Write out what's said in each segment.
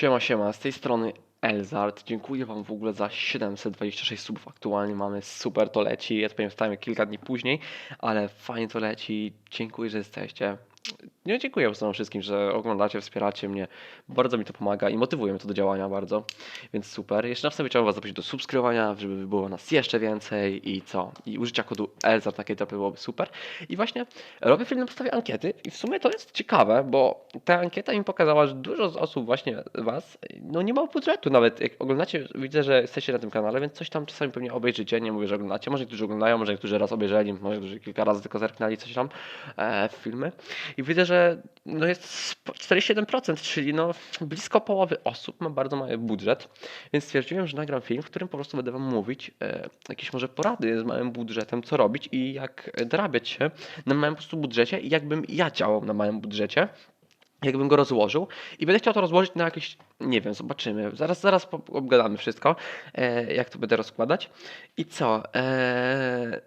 Siema, siema, z tej strony Elzard. Dziękuję Wam w ogóle za 726 subów. Aktualnie mamy super, to leci. Ja to powiem kilka dni później, ale fajnie to leci. Dziękuję, że jesteście. Nie dziękuję prostu wszystkim, że oglądacie, wspieracie mnie. Bardzo mi to pomaga i motywuje mnie to do działania bardzo, więc super. Jeszcze na wstępie chciałbym Was zaprosić do subskrybowania, żeby było nas jeszcze więcej i co? I użycia kodu ELZARD na Caterpillar byłoby super. I właśnie robię film na podstawie ankiety i w sumie to jest ciekawe, bo ta ankieta mi pokazała, że dużo z osób właśnie Was, no nie ma budżetu nawet. Jak oglądacie, widzę, że jesteście na tym kanale, więc coś tam czasami pewnie obejrzycie, nie mówię, że oglądacie. Może niektórzy oglądają, może niektórzy raz obejrzeli, może niektórzy kilka razy tylko zerknęli coś tam e, w filmy. I widzę, że no jest spo- 47%, czyli no blisko połowy osób ma bardzo mały budżet, więc stwierdziłem, że nagram film, w którym po prostu będę Wam mówić e, jakieś może porady z małym budżetem, co robić i jak dorabiać się na małym po prostu budżecie i jakbym ja działał na małym budżecie jakbym go rozłożył i będę chciał to rozłożyć na jakieś, nie wiem, zobaczymy. Zaraz, zaraz obgadamy wszystko, e, jak to będę rozkładać. I co? E,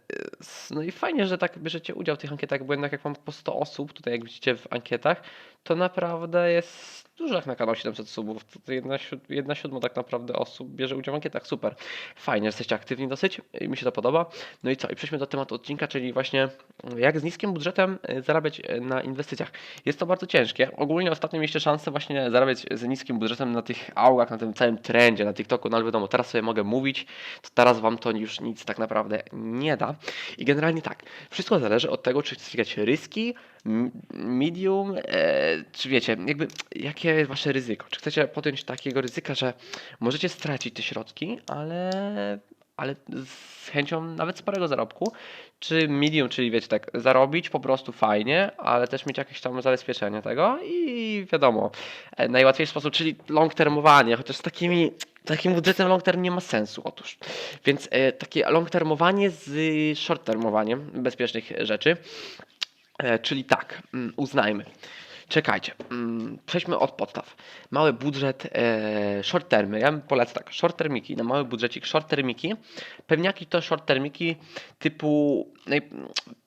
no i fajnie, że tak bierzecie udział w tych ankietach, bo jednak jak mam po 100 osób, tutaj jak widzicie w ankietach, to naprawdę jest dużo jak na kanał 700 subów. To jedna, jedna siódma tak naprawdę osób bierze udział w ankietach. Super. Fajnie, że jesteście aktywni dosyć i mi się to podoba. No i co? I przejdźmy do tematu odcinka, czyli właśnie jak z niskim budżetem e, zarabiać e, na inwestycjach. Jest to bardzo ciężkie. Ogólnie ostatnio mieliście szansę właśnie zarabiać z niskim budżetem na tych augach, na tym całym trendzie, na TikToku, no ale wiadomo, teraz sobie mogę mówić, to teraz wam to już nic tak naprawdę nie da. I generalnie tak, wszystko zależy od tego, czy chcecie ryski, medium, e, czy wiecie, jakby jakie jest wasze ryzyko. Czy chcecie podjąć takiego ryzyka, że możecie stracić te środki, ale ale z chęcią nawet sporego zarobku, czy medium, czyli wiecie, tak, zarobić po prostu fajnie, ale też mieć jakieś tam zabezpieczenie tego i wiadomo, e, najłatwiejszy sposób, czyli long termowanie, chociaż z takimi, takim budżetem long term nie ma sensu, otóż. Więc e, takie long termowanie z short termowaniem bezpiecznych rzeczy, czyli tak, mm, uznajmy. Czekajcie, mm, przejdźmy od podstaw. Mały budżet, e, short termy. Ja bym polecę tak, short termiki, na mały budżecik, short termiki. Pewniaki to short termiki typu. No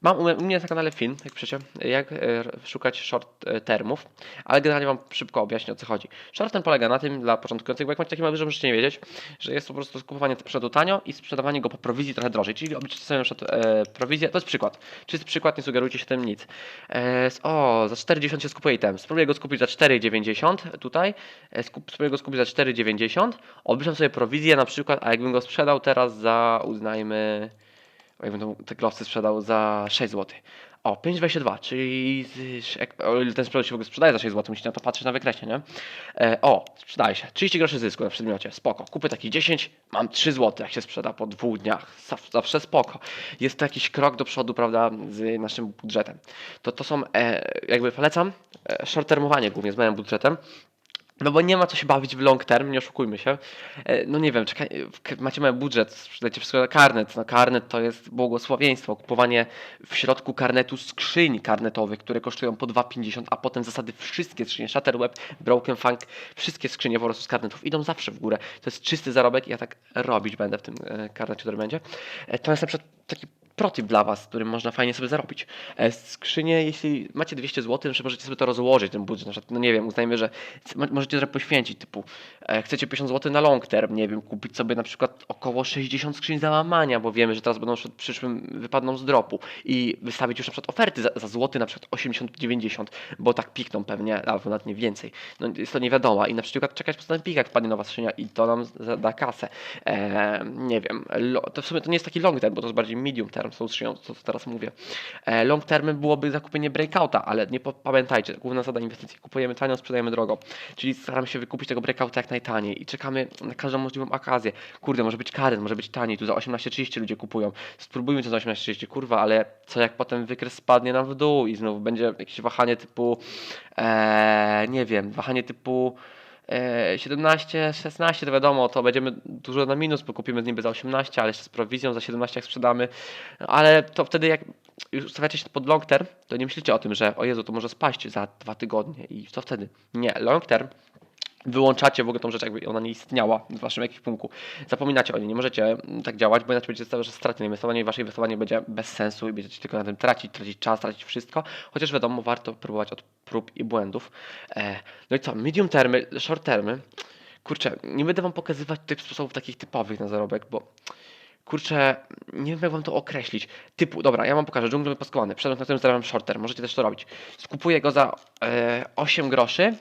Mam u mnie- na kanale film, jak przecież, jak e, szukać short e, termów, ale generalnie wam szybko objaśnię o co chodzi. Short term polega na tym dla początkujących, bo jak macie taki mały budżet, możecie nie wiedzieć, że jest po prostu skupowanie sprzętu tanio i sprzedawanie go po prowizji trochę drożej. Czyli obliczycie sobie na przykład e, prowizję, to jest przykład. Czysty przykład, nie sugerujcie się tym nic. E, o, za 4,90 się skupuje item. Spróbuję go skupić za 4,90 tutaj. E, skup, spróbuję go skupić za 4,90. Obliczam sobie prowizję na przykład, a jakbym go sprzedał teraz za, uznajmy, jakbym te glowsy sprzedał za 6 zł. O, 5,22, czyli o ile ten sprzedawca się w ogóle sprzedaje za 6 zł, musicie na to patrzeć na wykresie, nie? E, o, sprzedaje się. 30 groszy zysku na przedmiocie, spoko. Kupię taki 10, mam 3 zł, jak się sprzeda po dwóch dniach. Zaw- Zawsze spoko. Jest to jakiś krok do przodu, prawda, z naszym budżetem. To, to są, e, jakby polecam, e, short termowanie głównie z małym budżetem. No bo nie ma co się bawić w long term, nie oszukujmy się. E, No nie wiem, czekaj, k- macie mały budżet, sprzedajcie wszystko na karnet. No karnet to jest błogosławieństwo. Kupowanie w środku karnetu skrzyń karnetowych, które kosztują po 2,50, a potem zasady wszystkie skrzynie, Shutterweb, Broken Funk, wszystkie skrzynie po prostu z karnetów idą zawsze w górę. To jest czysty zarobek i ja tak robić będę w tym e, karnecie, który będzie. E, To jest na przykład taki protip dla Was, którym można fajnie sobie zarobić. E, Skrzynie, jeśli macie 200 zł, to możecie sobie to rozłożyć, ten budżet. Na przykład, no nie wiem, uznajmy, że mo- możecie trochę poświęcić, typu e, chcecie 50 zł na long term, nie wiem, kupić sobie na przykład około 60 skrzyń załamania, bo wiemy, że teraz będą w przyszłym wypadną z dropu i wystawić już na przykład oferty za, za złoty na przykład 80-90, bo tak pikną pewnie, albo nawet nie więcej. No jest to nie wiadomo i na przykład czekać po ten pik, jak wpadnie nowa skrzynia i to nam da kasę. E, nie wiem, to w sumie to nie jest taki long term, bo to jest bardziej medium term, co co teraz mówię. E, long termem byłoby zakupienie breakouta, ale nie pamiętajcie, główna zasada inwestycji, kupujemy tanio, sprzedajemy drogo. Czyli staramy się wykupić tego breakouta jak najtaniej i czekamy na każdą możliwą okazję. Kurde, może być karen, może być taniej, tu za 18,30 ludzie kupują. Spróbujmy to za 18,30, kurwa, ale co jak potem wykres spadnie nam w dół i znów będzie jakieś wahanie typu, e, nie wiem, wahanie typu 17, 16, to wiadomo, to będziemy dużo na minus, bo kupimy niby za 18, ale jeszcze z prowizją za 17 jak sprzedamy, ale to wtedy jak już ustawiacie się pod long term, to nie myślicie o tym, że o Jezu, to może spaść za dwa tygodnie i co wtedy? Nie, long term wyłączacie w ogóle tą rzecz, jakby ona nie istniała w waszym ekwipunku. Zapominacie o niej, nie możecie tak działać, bo inaczej będziecie że straty na inwestowanie i wasze inwestowanie będzie bez sensu i będziecie tylko na tym tracić, tracić czas, tracić wszystko. Chociaż wiadomo, warto próbować od prób i błędów. E, no i co, medium termy, short termy. Kurczę, nie będę wam pokazywać tych sposobów takich typowych na zarobek, bo kurczę, nie wiem jak wam to określić. Typu, dobra, ja wam pokażę, dżunglę wypaskowany, przedmiot, na którym zarabiam short term, możecie też to robić. Skupuję go za e, 8 groszy.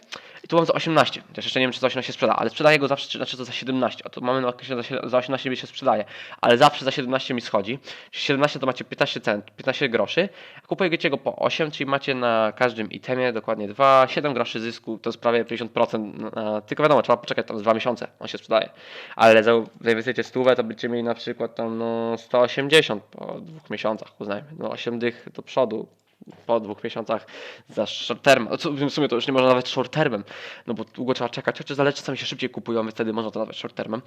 I tu mam za 18, chociaż jeszcze nie wiem czy za 18 sprzeda, ale sprzedaję go zawsze, znaczy to za 17, a to mamy na okresie za, za 18 mi się sprzedaje, ale zawsze za 17 mi schodzi. 17 to macie 15 cent, 15 groszy, kupujecie go po 8, czyli macie na każdym itemie dokładnie 2, 7 groszy zysku, to jest prawie 50%, na, tylko wiadomo, trzeba poczekać tam z 2 miesiące, on się sprzedaje, ale za, zainwestujecie stówę, to będziecie mieli na przykład tam no 180 po dwóch miesiącach, uznajmy, no 8 dych do przodu, po dwóch miesiącach za short term. No W sumie to już nie można nawet short termem, no bo długo trzeba czekać, chociaż zależy czasami się szybciej kupują, więc wtedy można to nazwać short termem.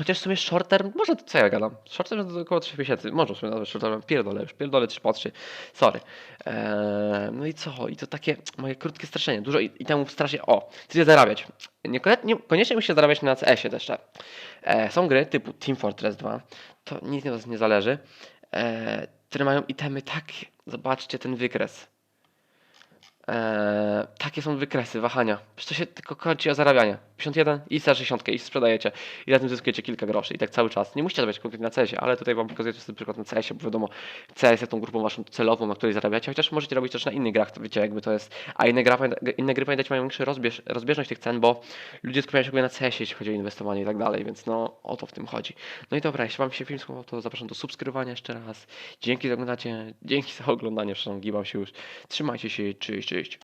Chociaż w sumie short term, może co ja gadam? Short term to około 3 miesięcy, można w sumie nazwać short termem, pierdolę już, pierdolę 3 po 3, sorry. Eee, no i co? I to takie moje krótkie straszenie, dużo i, i temu straszę, o, chcecie zarabiać. Niekoniecznie musicie zarabiać na CS-ie też. E, są gry typu Team Fortress 2, to nic nie, nie zależy, e, które mają itemy tak, zobaczcie ten wykres. Eee, takie są wykresy, wahania. Przecież to się tylko kończy o zarabianie. 51 i za 60 i sprzedajecie. I na tym zyskujecie kilka groszy. I tak cały czas. Nie musicie zarabiać konkretnie na CS-ie, ale tutaj wam pokazuję jest przykład na CS-ie, bo wiadomo, CS jest tą grupą waszą celową, na której zarabiacie, chociaż możecie robić też na innych grach, to wiecie, jakby to jest. A inne, gra, inne gry pamiętajcie mają większą rozbież, rozbieżność tych cen, bo ludzie skupiają się głównie na CS-ie, jeśli chodzi o inwestowanie i tak dalej, więc no o to w tym chodzi. No i dobra, jeśli wam się film spodobał, to zapraszam do subskrybowania jeszcze raz. Dzięki za oglądacie, dzięki za oglądanie, przepraszam, gibam się już. Trzymajcie się, cześć, cześć.